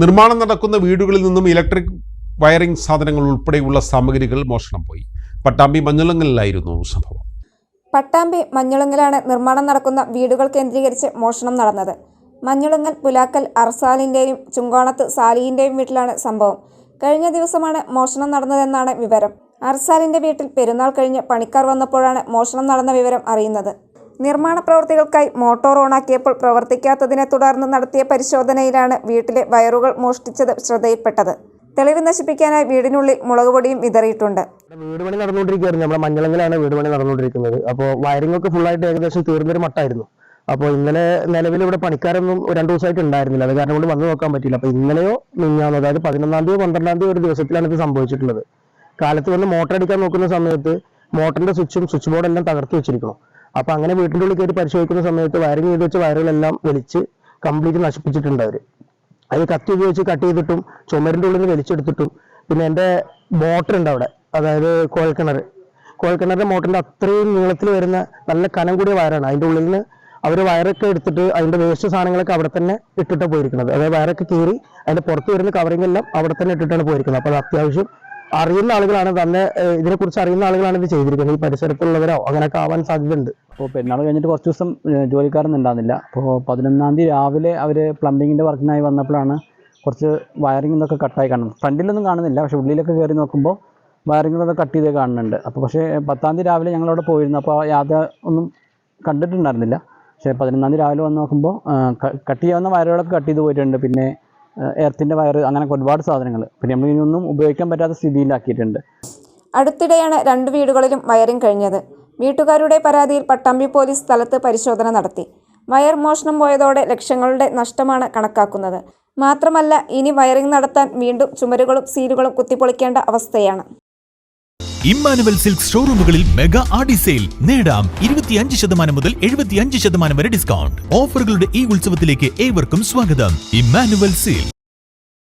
നിർമ്മാണം നടക്കുന്ന വീടുകളിൽ നിന്നും ഇലക്ട്രിക് വയറിംഗ് സാധനങ്ങൾ ഉൾപ്പെടെയുള്ള സാമഗ്രികൾ മോഷണം പോയി. പട്ടാമ്പി മഞ്ഞളങ്ങലിലായിരുന്നു സംഭവം. പട്ടാമ്പി മഞ്ഞുളങ്ങലാണ് നിർമ്മാണം നടക്കുന്ന വീടുകൾ കേന്ദ്രീകരിച്ച് മോഷണം നടന്നത്. മഞ്ഞുളങ്ങൽ പുലാക്കൽ അർസാലിന്റെയും ചുങ്കോണത്ത് സാലിയിന്റെയും വീട്ടിലാണ് സംഭവം. കഴിഞ്ഞ ദിവസമാണ് മോഷണം നടന്നതെന്നാണ് വിവരം. അർസാലിന്റെ വീട്ടിൽ പെരുന്നാൾ കഴിഞ്ഞ് പണിക്കാർ വന്നപ്പോഴാണ് മോഷണം നടന്ന വിവരം അറിയുന്നത്. നിർമ്മാണ പ്രവൃത്തികൾക്കായി മോട്ടോർ ഓണാക്കിയപ്പോൾ പ്രവർത്തിക്കാത്തതിനെ തുടർന്ന് നടത്തിയ പരിശോധനയിലാണ് വീട്ടിലെ വയറുകൾ മോഷ്ടിച്ചത് ശ്രദ്ധയിൽപ്പെട്ടത്. തെളിവ് നശിപ്പിക്കാനായി വീടിനുള്ളിൽ മുളക് പൊടിയും വിതറിയിട്ടുണ്ട്. വീട് പണി നടന്നുകൊണ്ടിരിക്കുകയായിരുന്നു. നമ്മുടെ മഞ്ഞളങ്ങിലാണ് വീട് പണി നടന്നുകൊണ്ടിരിക്കുന്നത്. അപ്പോൾ വയറിംഗ് ഒക്കെ ഫുള്ളായിട്ട് ഏകദേശം തീർന്നൊരു മട്ടായിരുന്നു. അപ്പോൾ ഇന്നലെ നിലവിൽ ഇവിടെ പണിക്കാരൊന്നും രണ്ടു ദിവസമായിട്ട് ഉണ്ടായിരുന്നില്ല. അത് കാരണം കൊണ്ട് വന്നു നോക്കാൻ പറ്റില്ല അപ്പോൾ ഇന്നലെയോ മിഞ്ഞാന്നോ അതായത് പതിനൊന്നാം തീയതി പന്ത്രണ്ടാം തീയതി ഒരു ദിവസത്തിലാണ് ഇത് സംഭവിച്ചിട്ടുള്ളത്. കാലത്ത് വന്ന് മോട്ടർ അടിക്കാൻ നോക്കുന്ന സമയത്ത് മോട്ടറിന്റെ സ്വിച്ചും സ്വിച്ച് ബോർഡെല്ലാം തകർത്ത് വെച്ചിരിക്കണം. അപ്പൊ അങ്ങനെ വീട്ടിന്റെ ഉള്ളിൽ കയറി പരിശോധിക്കുന്ന സമയത്ത് വയറിങ് ചെയ്ത് വെച്ച വയറുകളെല്ലാം വലിച്ച് കംപ്ലീറ്റ് നശിപ്പിച്ചിട്ടുണ്ട് അവർ അത് കത്തി ഉപയോഗിച്ച് കട്ട് ചെയ്തിട്ടും ചുമരിന്റെ ഉള്ളിൽ വലിച്ചെടുത്തിട്ടും പിന്നെ എന്റെ മോട്ടർ ഉണ്ട് അവിടെ അതായത് കോഴൽക്കിണർ കോഴൽക്കിണറിന്റെ മോട്ടറിന്റെ അത്രയും നീളത്തിൽ വരുന്ന നല്ല കനം കൂടിയ വയറാണ്. അതിന്റെ ഉള്ളിൽ നിന്ന് അവർ വയറൊക്കെ എടുത്തിട്ട് അതിന്റെ വേസ്റ്റ് സാധനങ്ങളൊക്കെ അവിടെ തന്നെ ഇട്ടിട്ടാണ് പോയിരിക്കുന്നത്. അതായത് വയറൊക്കെ കീറി അതിന്റെ പുറത്ത് വരുന്ന കവറിംഗ് എല്ലാം അവിടെ തന്നെ ഇട്ടിട്ടാണ് പോയിരിക്കുന്നത്. അപ്പോൾ അത് അത്യാവശ്യം അറിയുന്ന ആളുകളാണ് തന്നെ ഇതിനെ ഇതിനെക്കുറിച്ച് അറിയുന്ന ആളുകളാണ് ഇത് ചെയ്തിരിക്കുന്നത്. ഈ പരിസരത്തുള്ളവരോ അങ്ങനെയൊക്കെ ആവാൻ സാധ്യതയുണ്ട്. അപ്പോൾ പെരുന്നാൾ കഴിഞ്ഞിട്ട് കുറച്ച് ദിവസം ജോലിക്കാരൊന്നും ഉണ്ടാകുന്നില്ല അപ്പോൾ പതിനൊന്നാം തീയതി രാവിലെ അവർ പ്ലംബിങ്ങിന്റെ വർക്കിനായി വന്നപ്പോഴാണ് കുറച്ച് വയറിംഗ് എന്നൊക്കെ കട്ടായി കാണുന്നത്. ഫ്രണ്ടിലൊന്നും കാണുന്നില്ല പക്ഷേ ഉള്ളിലൊക്കെ കയറി നോക്കുമ്പോൾ വയറിങ്ങിലൊക്കെ കട്ട് ചെയ്ത് കാണുന്നുണ്ട്. അപ്പോൾ പക്ഷേ പത്താം തീയതി രാവിലെ ഞങ്ങളവിടെ പോയിരുന്നു. അപ്പോൾ യാതൊരു ഒന്നും കണ്ടിട്ടുണ്ടായിരുന്നില്ല. പക്ഷേ പതിനൊന്നാം തീയതി രാവിലെ വന്ന് നോക്കുമ്പോൾ കട്ട് ചെയ്യാവുന്ന വയറുകളൊക്കെ കട്ട് ചെയ്ത് പോയിട്ടുണ്ട്. പിന്നെ എർത്തിന്റെ വയറ് അങ്ങനെ ഒരുപാട് സാധനങ്ങൾ പിന്നെ നമ്മൾ ഇനിയൊന്നും ഉപയോഗിക്കാൻ പറ്റാത്ത സ്ഥിതിയിലാക്കിയിട്ടുണ്ട്. അടുത്തിടെയാണ് രണ്ട് വീടുകളിലും വയറിംഗ് കഴിഞ്ഞത്. വീട്ടുകാരുടെ പരാതിയിൽ പട്ടാമ്പി പോലീസ് സ്ഥലത്ത് പരിശോധന നടത്തി. വയർ മോഷണം പോയതോടെ ലക്ഷങ്ങളുടെ നഷ്ടമാണ് കണക്കാക്കുന്നത്. മാത്രമല്ല ഇനി വയറിംഗ് നടത്താൻ വീണ്ടും ചുമരുകളും സീലുകളും കുത്തിപ്പൊളിക്കേണ്ട അവസ്ഥയാണ്. ഇമ്മാനുവൽ സിൽക്ക് ഷോറൂമുകളിൽ മെഗാ ആഡി സെയിൽ. നേടാം ഇരുപത്തിയഞ്ച് ശതമാനം മുതൽ എഴുപത്തിയഞ്ച് ശതമാനം വരെ ഡിസ്കൗണ്ട്. ഓഫറുകളുടെ ഈ ഉത്സവത്തിലേക്ക് ഏവർക്കും സ്വാഗതം. ഇമ്മാനുവൽ സിൽക്ക്.